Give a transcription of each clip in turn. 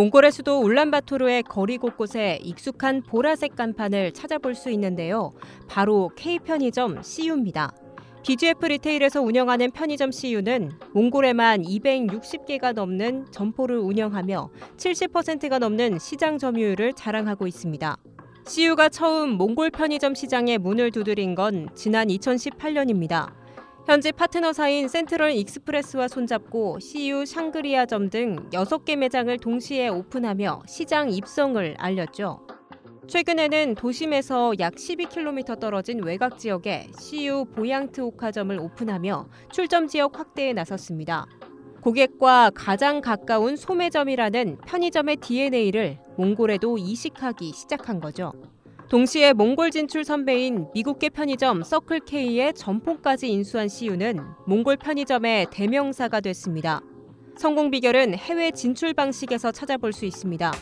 몽골의 수도 울란바토르의 거리 곳곳에 익숙한 보라색 간판을 찾아볼 수 있는데요. 바로 K편의점 CU입니다. BGF 리테일에서 운영하는 편의점 CU는 몽골에만 260개가 넘는 점포를 운영하며 70%가 넘는 시장 점유율을 자랑하고 있습니다. CU가 처음 몽골 편의점 시장에 문을 두드린 건 지난 2018년입니다. 현지 파트너사인 센트럴 익스프레스와 손잡고 CU 샹그리아 점 등 6개 매장을 동시에 오픈하며 시장 입성을 알렸죠. 최근에는 도심에서 약 12km 떨어진 외곽 지역에 CU 보양트 옥화점을 오픈하며 출점 지역 확대에 나섰습니다. 고객과 가장 가까운 소매점이라는 편의점의 DNA를 몽골에도 이식하기 시작한 거죠. 동시에 몽골 진출 선배인 미국계 편의점 서클K의 점포까지 인수한 CU는 몽골 편의점의 대명사가 됐습니다. 성공 비결은 해외 진출 방식에서 찾아볼 수 있습니다.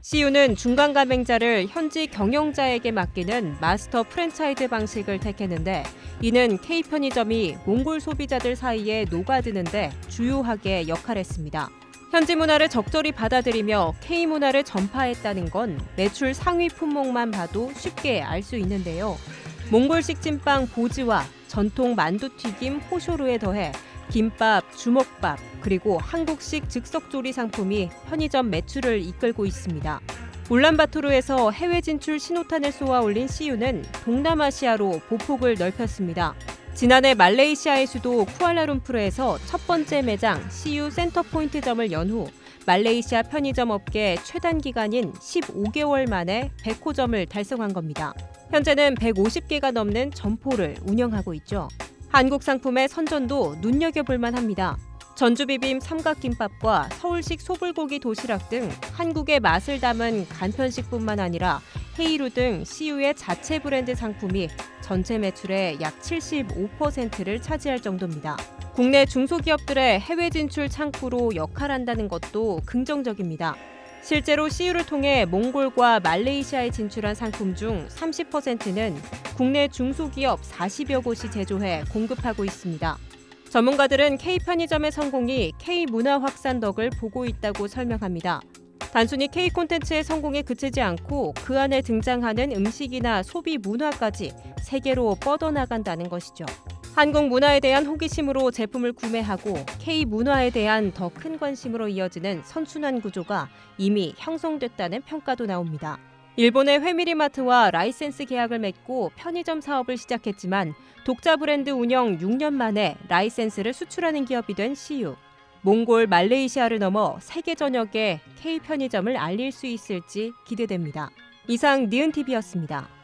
CU는 중간 가맹자를 현지 경영자에게 맡기는 마스터 프랜차이즈 방식을 택했는데 이는 K 편의점이 몽골 소비자들 사이에 녹아드는데 주요하게 역할했습니다. 현지 문화를 적절히 받아들이며 K 문화를 전파했다는 건 매출 상위 품목만 봐도 쉽게 알 수 있는데요. 몽골식 찐빵 보즈와 전통 만두튀김 호쇼르에 더해 김밥, 주먹밥, 그리고 한국식 즉석조리 상품이 편의점 매출을 이끌고 있습니다. 울란바토르에서 해외 진출 신호탄을 쏘아 올린 CU는 동남아시아로 보폭을 넓혔습니다. 지난해 말레이시아의 수도 쿠알라룸푸르에서 첫 번째 매장 CU 센터포인트점을 연 후 말레이시아 편의점 업계 최단 기간인 15개월 만에 100호점을 달성한 겁니다. 현재는 150개가 넘는 점포를 운영하고 있죠. 한국 상품의 선전도 눈여겨볼 만합니다. 전주비빔 삼각김밥과 서울식 소불고기 도시락 등 한국의 맛을 담은 간편식뿐만 아니라 헤이루 등 CU의 자체 브랜드 상품이 전체 매출의 약 75%를 차지할 정도입니다. 국내 중소기업들의 해외 진출 창구로 역할한다는 것도 긍정적입니다. 실제로 CU를 통해 몽골과 말레이시아에 진출한 상품 중 30%는 국내 중소기업 40여 곳이 제조해 공급하고 있습니다. 전문가들은 K 편의점의 성공이 K 문화 확산 덕을 보고 있다고 설명합니다. 단순히 K 콘텐츠의 성공에 그치지 않고 그 안에 등장하는 음식이나 소비 문화까지 세계로 뻗어나간다는 것이죠. 한국 문화에 대한 호기심으로 제품을 구매하고 K 문화에 대한 더 큰 관심으로 이어지는 선순환 구조가 이미 형성됐다는 평가도 나옵니다. 일본의 회미리마트와 라이센스 계약을 맺고 편의점 사업을 시작했지만 독자 브랜드 운영 6년 만에 라이센스를 수출하는 기업이 된 CU. 몽골, 말레이시아를 넘어 세계 전역에 K 편의점을 알릴 수 있을지 기대됩니다. 이상 니은TV였습니다.